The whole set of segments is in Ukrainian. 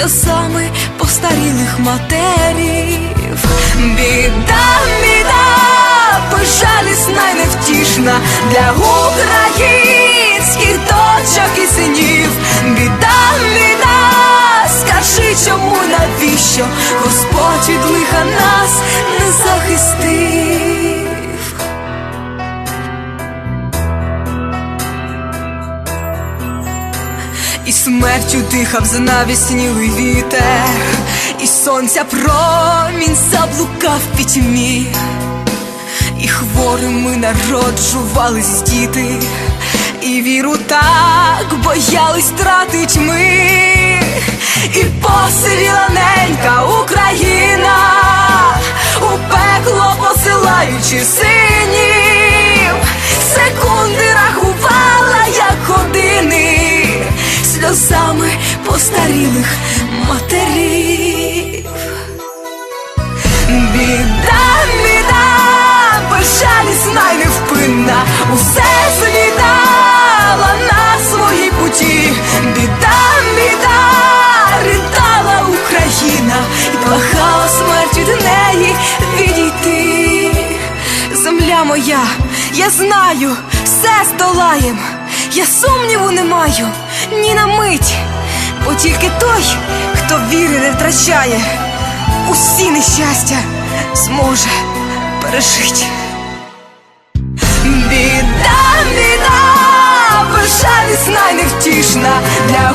сльозами постарілих матерів. Біда, біда, безжалісна й невтішна для українських дочок і синів. Біда, біда, скажи, чому навіщо Господь від лиха нас не захистив. І смертю дихав знавіснілий вітер, і сонця промінь заблукав в пітьмі, і хворими народжувались діти, і віру так боялись тратить ми, Моя, я знаю, все здолаєм, я сумніву не маю ні на мить, бо тільки той, хто віри не втрачає, усі нещастя зможе пережити. Біда, біда, безжалісна й невтішна для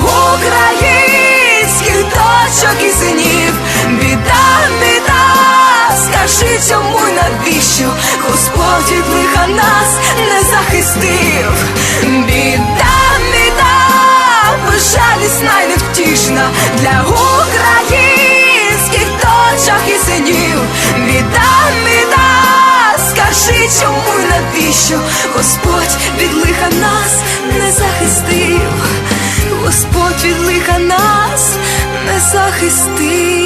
невтішна для українських дочок і синів. Віддам, біда, скажи, чому і навіщо Господь від лиха нас не захистив, Господь від лиха нас не захистив.